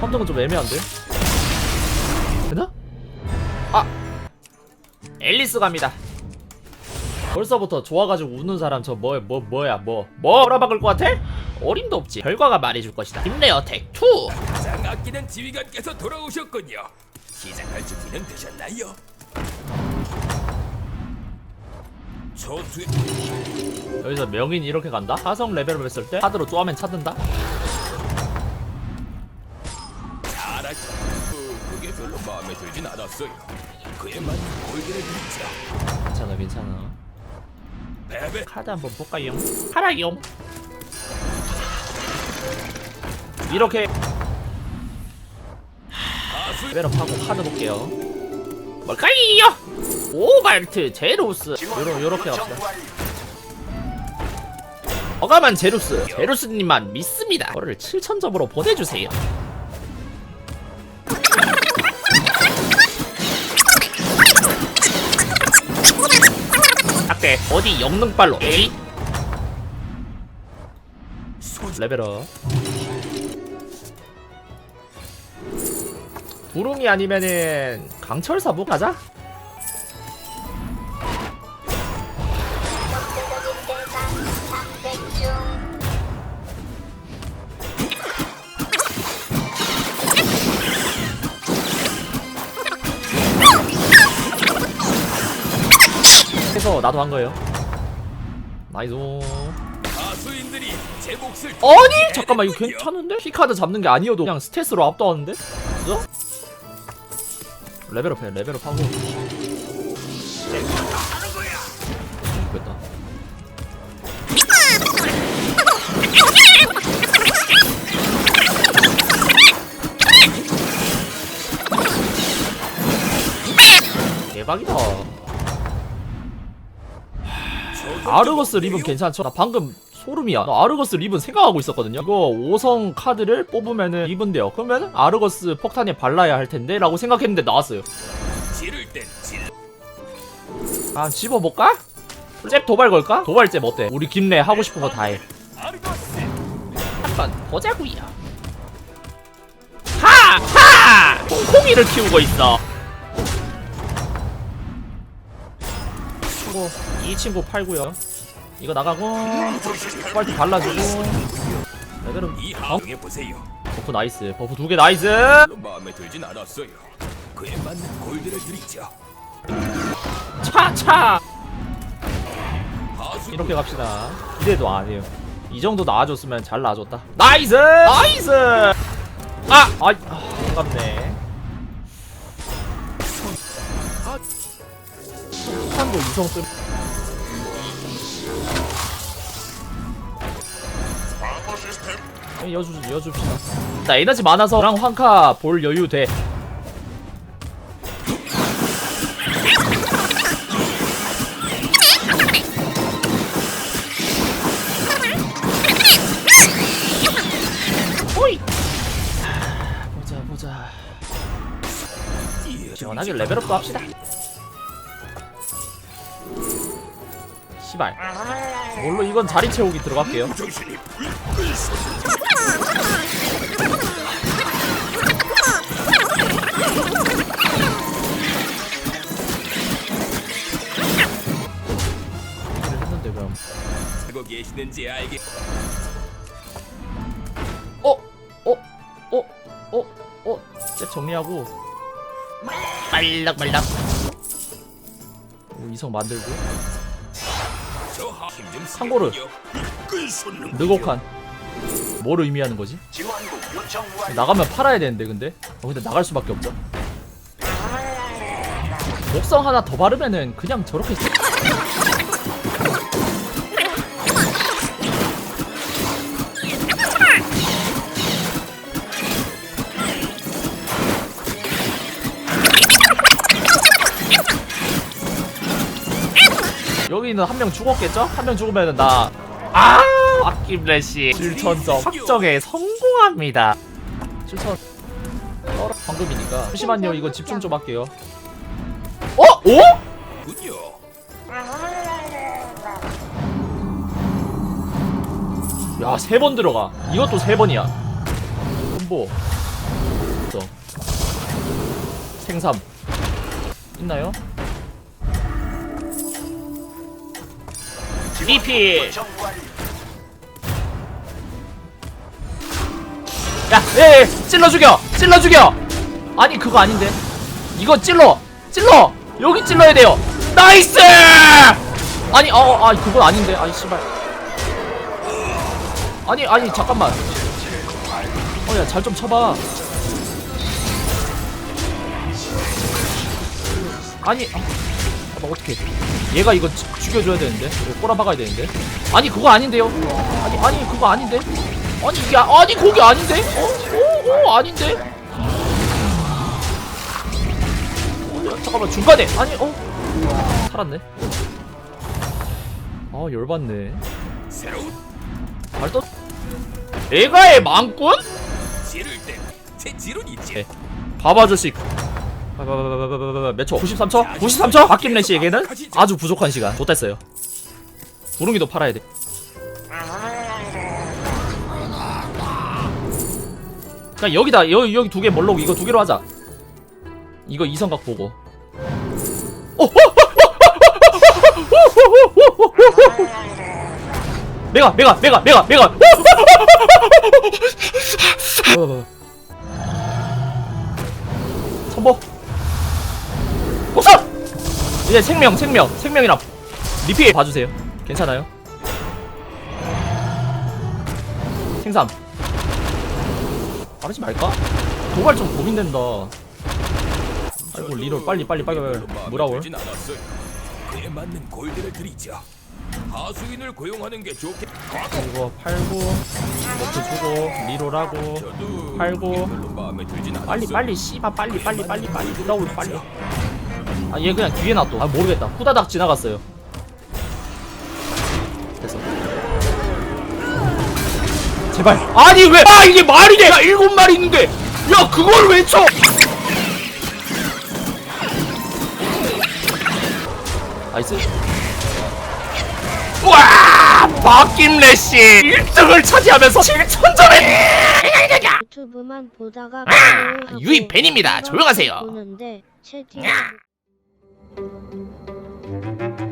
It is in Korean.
선정은 좀 애매한데? 되나? 아! 앨리스 갑니다. 벌써부터 좋아가지고 웃는 사람 저 뭐, 뭐, 뭐야, 뭐. 뭐 알아박을 것 같아? 어림도 없지. 결과가 말해줄 것이다. 힘내 어택 2! 가장 아끼는 지휘관께서 돌아오셨군요. 시작할 준비는 되셨나요? 여기서 명인 이렇게 간다? 사성 레벨업 했을 때 하드로 쪼하면 찾는다? 그, 그게 별로 마음에 들진 않았어요. 그에 맞는 골드를 드리죠. 괜찮아, 괜찮아. 베베 카드 한번 볼까요? 하라요. 이렇게 가수 레벨업하고 카드 볼게요. 뭘까요? 오발트 제루스 요러, 요렇게 갑시다. 어감한 제루스 제루스님만 믿습니다. 저를 7천점으로 보내주세요. 딱대 어디 영능발로 에이 레벨업 부릉이 아니면은 강철사부 가자 해서 나도 한 거예요 나이스 아니 잠깐만 이거 괜찮은데? 키카드 잡는 게 아니어도 그냥 스탯으로 압도하는데? 그죠? 레벨업 해 레벨업 하고. 됐다. 대박이다. 아르거스 립은 괜찮죠? 나 방금 소름이야. 나 아르거스 립은 생각하고 있었거든요. 이거 5성 카드를 뽑으면은 립은 돼요. 그러면 아르거스 폭탄에 발라야 할 텐데? 라고 생각했는데 나왔어요. 아, 집어볼까? 잽 도발 걸까? 도발잽 어때? 우리 김내 하고 싶은 거 다 해. 한번 보자구요. 하! 하! 콩콩이를 키우고 있어. 이 친구 팔고요. 이거 나가고, 빨리 발라주고. 레벨은 이 어? 항에 보세요. 버프 나이스. 버프 두 개 나이스. 별로 마음에 들진 않았어요. 그에 맞는 골드를 드리죠. 차, 차! 가수 이렇게 갑시다. 기대도 안 해요. 이 정도 나와줬으면 잘 나와줬다. 나이스! 나이스! 아! 아, 아 아깝네. 한도 이성 뜸. 여주, 여줍시다. 나 에너지 많아서 랑 황카 볼 여유 돼. 보자, 보자. 시원하게 레벨업도 합시다. 시발. 뭘로 이건 자리 채우기 들어갈게요. 했는데 그럼. 하고 계시는지 알게. 정리하고 말락말락 오, 이성 만들고 상고를. 느곡한 뭘 의미하는 거지? 나가면 팔아야 되는데 근데 어, 근데 나갈 수밖에 없죠 목성 하나 더 바르면은 그냥 저렇게 여기는 한 명 죽었겠죠? 한 명 죽으면 나 아! 아낌래 씨 7천점 확정에 성공합니다 7천 떨어 방금이니까 잠시만요 이거 집중 좀 할게요 어? 오? 야, 세 번 들어가. 이것도 세 번이야. 콤보. 어. 생삼. 있나요? 리필 야, 예, 예, 찔러 죽여, 찔러 죽여. 아니 그거 아닌데. 이거 찔러, 찔러. 여기 찔러야 돼요. 나이스. 아니, 어, 어, 아, 그건 아닌데. 아니 씨발. 아니, 아니 잠깐만. 어, 야, 잘 좀 쳐봐. 아니, 아, 잠깐만 어떻게 얘가 이거 죽여줘야 되는데 이거 꼬라박아야 되는데 아니 그거 아닌데요 아니 아니 그거 아닌데 아니 이게 아, 아니 그게 아닌데 어? 어? 어? 아닌데 어, 야, 잠깐만 중간에 아니 어? 살았네 아 열받네 새로운 발도 애가의 망꾼? 지를 때제 지론이 제 봐봐 아저씨 몇 초? 93초? 93초? 박김래 씨에게는 아주 부족한 시간 못됐어요 구릉이도 팔아야 돼 그냥 여기다 여기 여기 두 개 멀록 이거 두 개로 하자 이거 이성각 보고 어, 메가 메가 메가 메가 메가 선보 복선 이제 생명 생명 생명이랑 리필 봐주세요. 괜찮아요? 생삼. 빠르지 말까? 도발 좀 고민된다. 아이고 리롤 빨리 빨리 빨리 빨리 무라월 들진 않았어요. 그에 맞는 골드를 드리죠. 하수인을 고용하는 게 좋겠. 이거 팔고 이렇게 주고 리롤하고 팔고. 빨리 빨리 씨발 빨리 빨리 빨리 빨리. 무라올 빨리 아 얘 그냥 뒤에 놔둬. 아 모르겠다. 후다닥 지나갔어요. 됐어. 제발. 아니 왜? 아 이게 말이 돼! 야 일곱 마리 있는데. 야 그걸 왜 쳐! 나이스. 와 박김래 씨. 1등을 차지하면서 7천점에. 유튜브만 보다가 아, 유입 팬입니다. 조용하세요. 보는데 채팅 Thank you.